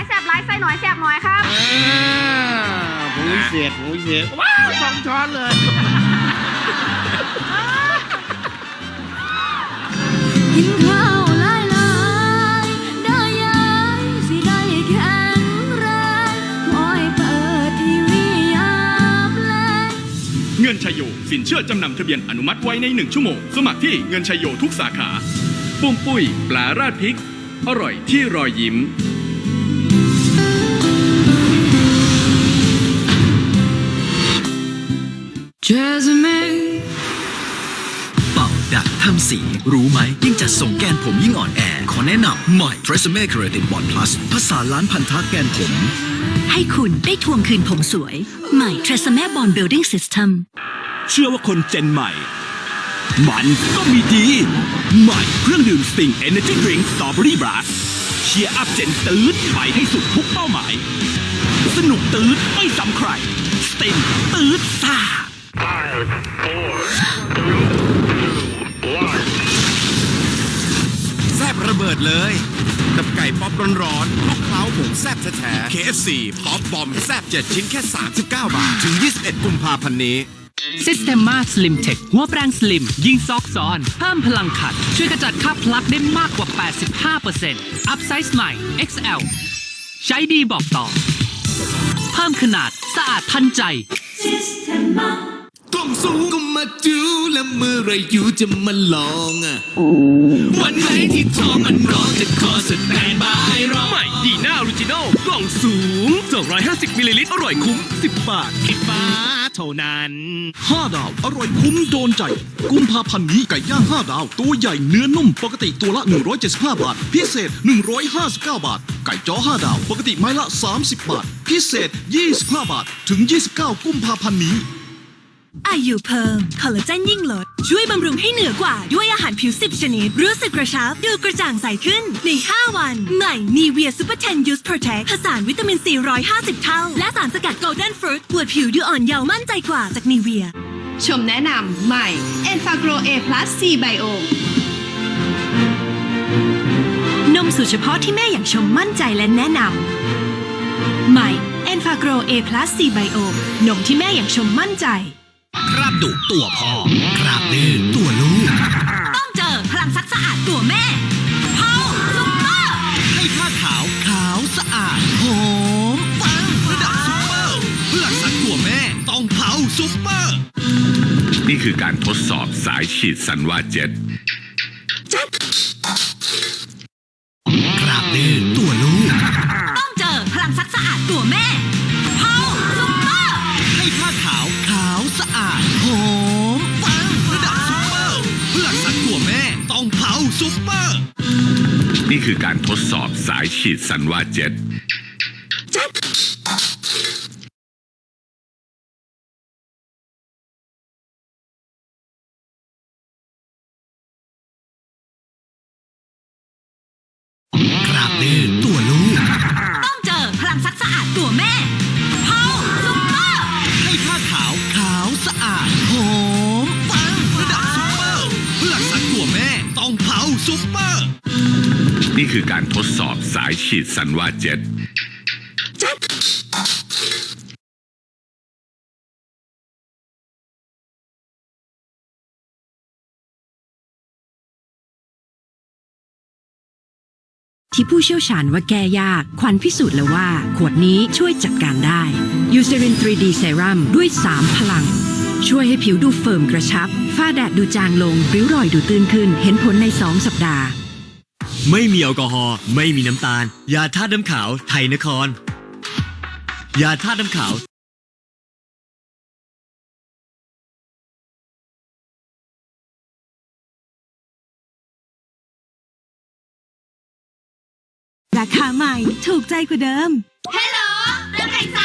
ายแสบหลายใส่หน่อยแสบหน่อยครับอ่าผงวิเศษผงวิเศษว้าวสองช้อนเลยกินข้าวหลายหลายๆได้ยายสิได้แข็งแรงคอยเปิดทีวียามแลงเงินชัยโย สินเชื่อจำนำทะเบียนอนุมัติไว้ใน1ชั่วโมง สมัครที่เงินชัยโยทุกสาขา ปุ้มปุ้ย ปลาราดพริก อร่อยที่รอยยิ้ม เป่าดักทำสี รู้ไหม ยิ่งจัดส่งแกนผมยิ่งอ่อนแอ ขอแนะนำใหม่ t r e s m e Keratin Bond Plus ภาษานล้านพันธะแกนผม ให้คุณได้ทวงคืนผมสวย ใหม่ t r e s m e Bond Building System เชื่อว่าคนเจนใหม่ มันก็มีดี ใหม่เครื่องดื่มสติง Energy Drink Strawberry Blast เชียร์อัพเจนตืดไปให้สุดทุกเป้าหมาย สนุกตืดไม่ซ้ำใครสติงตืดซ่า แซบระเบิดเลย กับไก่ป๊อปร้อนๆคลุกเคล้าผงแซบแท้ๆ KFC ป๊อปบอมแซบ7 ชิ้นแค่ 39 บาท ถึง 21 กุมภาพันธ์นี้ Systema Slim Tech หัวแปรงสลิม ยิงซอกซอน เพิ่มพลังขัด ช่วยกระจัดคราบพลักได้มากกว่า 85% Up Size ใหม่ XL ใช้ดีบอกต่อ เพิ่มขนาดสะอาดทันใจ กล่องสูงก็มาจูแล้วเมื่อไรอยู่จะมาลองอะ วันไหนที่ท้องมันร้องจะขอสแตนบายรอใหม่ดีน่าออริจินอลกล่องสูง 250 มิลลิลิตรอร่อยคุ้ม 10 บาทคิดฟ้าเท่านั้น 5 ดาว อร่อยคุ้มโดนใจ กุมภาพันธ์นี้ไก่ย่าง 5 ดาว ตัวใหญ่เนื้อนุ่ม ปกติตัวละ 175 บาท พิเศษ 159 บาท ไก่จ้อ 5 ดาว ปกติไม้ละ 30 บาท พิเศษ 25 บาท ถึง 29 กุมภาพันธ์นี้ อายุเพิ่มคอลลาเจนยิ่งลด ช่วยบำรุงให้เหนือกว่าด้วยอาหารผิว 10 ชนิด รู้สึกกระชับ ดูกระจ่างใสขึ้น ใน 5 วัน ใหม่นีเวียซูเปอร์เทนยูสโปรเทคผสานวิตามินซี150 เท่า และสารสกัดโกลเด้นฟรุตปวดผิวดูอ่อนเยาว์มั่นใจกว่าจากนีเวีย ชมแนะนำใหม่ e n f a g r o A Plus C Bio นมสูตรเฉพาะที่แม่อย่างชมมั่นใจและแนะนำใหม่ e n f a g r o A Plus C Bio นมที่แม่อย่างชมมั่นใจ คราบดุตัวพ่อ คราบดื้อตัวลูก ต้องเจอพลังซักสะอาดตัวแม่เผาซุปเปอร์ให้ผ้าขาวขาวสะอาดหอมปังระดับซุปเปอร์เพื่อสักตัวแม่ต้องเผาซุปเปอร์ นี่คือการทดสอบสายฉีดสันวาเจ็ตคราบดื้อตัวลูก ต้องเจอพลังซักสะอาดตัวแม่ คือการทดสอบสายฉีดสันวาเจ็ตคราบดื้อตัวลูก ต้องเจอพลังซักสะอาดตัวแม่เผาซุปเปอร์ให้ผ้าขาวขาวสะอาดหอมปังระดับซุปเปอร์เพื่อสักตัวแม่ต้องเผาซุปเปอร์ นี่คือการทดสอบสายฉีดสันวาเจ็ตที่ผู้เชี่ยวชาญว่าแก้ยาก ควันพิสูจน์แล้วว่า ขวดนี้ช่วยจัดการได้ยูเซริน 3D Serum ด้วย 3 พลัง ช่วยให้ผิวดูเฟิร์มกระชับ ฝ้าแดดดูจางลง ริ้วรอยดูตื้นขึ้น เห็นผลใน 2 สัปดาห์ ไม่มีแอลกอฮอล์ไม่มีน้ำตาล ยาธาตุน้ำขาวไทยนคร ยาธาตุน้ำขาวราคาใหม่ถูกใจกว่าเดิมฮัลโหลน้ำแข็งใส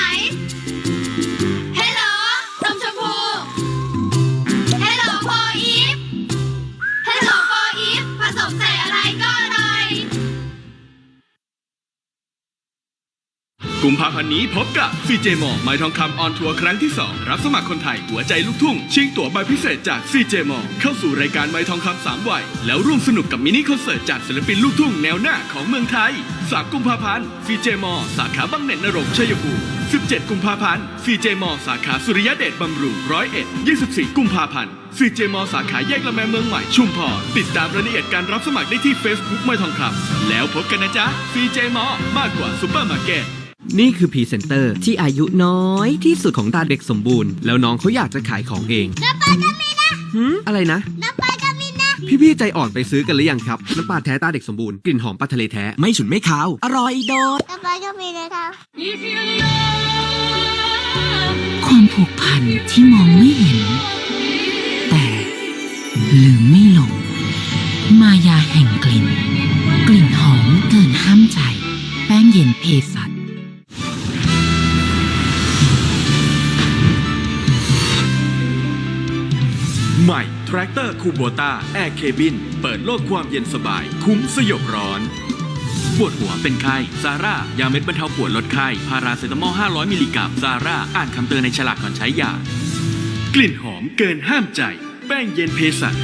กุมภาพันธ์นี้พบกับซีเจมอไม้ทองคำออนทัวร์ครั้งที่ 2 รับสมัครคนไทยหัวใจลูกทุ่ง ชิงตั๋วใบพิเศษจากซีเจมอเข้าสู่รายการไม้ทองคำสามวัย แล้วร่วมสนุกกับมินิคอนเสิร์ตจากศิลปินลูกทุ่งแนวหน้าของเมืองไทย 3 กุมภาพันธ์ซีเจมอสาขาบางเน็ตนรงชัยภูมิ17 กุมภาพันธ์ซีเจมอสาขาสุริยเดชบำรุงร้อยเอ็ด24 กุมภาพันธ์ซีเจมอสาขาแยกละแมเมืองใหม่ชุมพรติดตามรายละเอียดการรับสมัครได้ที่ Facebook ไม้ทองคำแล้วพบกันนะจ๊ะซีเจมอมากกว่าซูเปอร์มาร์เก็ต นี่คือพรีเซนเตอร์ที่อายุน้อยที่สุดของตาเด็กสมบูรณ์ แล้วน้องเขาอยากจะขายของเองน้ำปลาก็มีนะหืมอะไรนะน้ำปลาก็มีนะ พี่ๆใจอ่อนไปซื้อกันหรือยังครับ น้ำปลาแท้ตาเด็กสมบูรณ์กลิ่นหอมปลาทะเลแท้ไม่ฉุนไม่คาว อร่อยโดดน้ำปลาก็มีนะคะความผูกพันที่มองไม่เห็น แต่ลืมไม่ลง มายาแห่งกลิ่น กลิ่นหอมเกินห้ามใจ แป้งเย็นเพสัต ใหม่แทรกเตอร์คูโบต้าแอร์เคบินเปิดโลกความเย็นสบาย คุ้มสยบร้อน ปวดหัวเป็นไข้ซาร่า ยาเม็ดบรรเทาปวดลดไข้ พาราเซตามอล 500 มิลลิกรัมซาร่า อ่านคำเตือนในฉลากก่อนใช้ยา กลิ่นหอมเกินห้ามใจ แป้งเย็นเพสัช